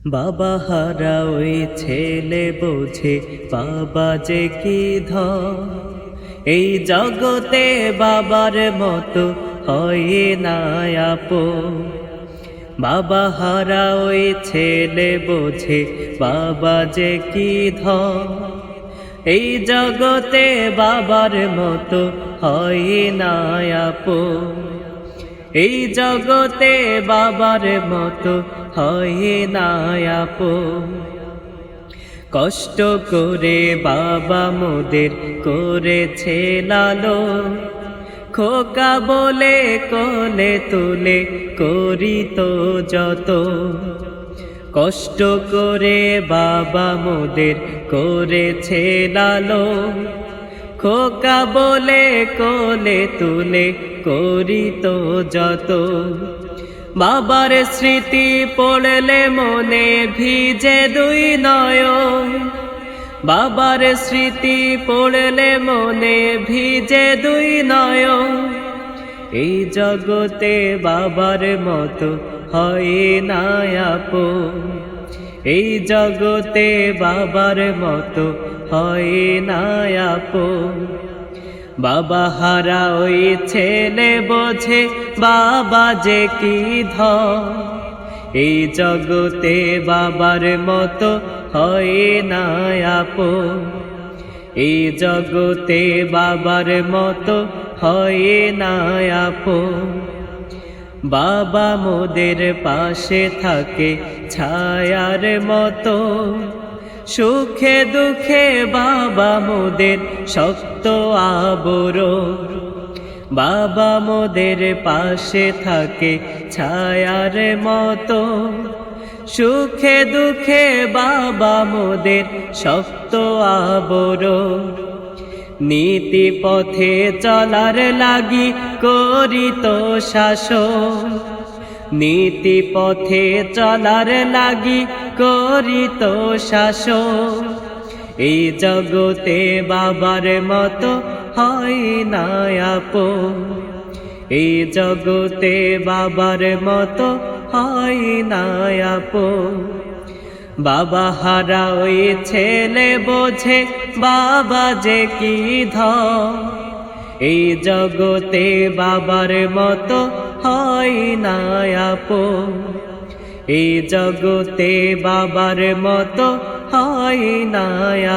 বাবা হারা ওই ছেলে বোঝে, বাবা যে কি ধর এই জগতে বাবার মতো হয় না বাবা হারা ওই ছেলে বোঝে, বাবা যে কি ধর এই জগতে বাবার মতো হয় না আপন। এই জগতে বাবার মতো হয় না কষ্ট করে বাবা মোদের করেছে লালো খোকা বলে, কোলে তুলে করি তো যত কষ্ট করে বাবা মোদের করেছে লালো খোকা বলে কোলে তুলে করি তো যত। বাবার স্মৃতি পড়লে মনে ভিজে দুই নয়ন। বাবার স্মৃতি পড়লে মনে ভিজে দুই নয়ন। এই জগতে বাবার মতো হয় না আপন। এই জগতে বাবার মতো হয় না আপন। বাবা হারা ওই ছেলে বোঝে, বাবা যে কি ধর এই জগতে বাবার মতো হয় না আপন। এই জগতে বাবার মতো হয় না আপন। বাবা মোদের পাশে থাকে ছায়ার মতো। সুখে দুঃখে বাবা মোদের শক্ত আবরো বাবা মোদের পাশে থাকে ছায়ার মতো। সুখে দুঃখে বাবা মোদের শক্ত আবরো নীতি পথে চলার লাগি করি তো শাসন। নীতি পথে চলার লাগি করি তো শাসন। এই জগতে বাবার মতো হয় না আপন। এই জগতে বাবার মতো হয় না আপন। বাবা হারা ওই ছেলে বোঝে, বাবা যে কি ধ এই জগতে বাবার মতো হয় না আপন। এই জগতে বাবার মতো হয় না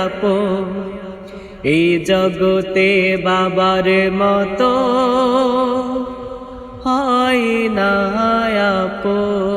আপন। এই জগতে বাবার মতো হয় না আপন।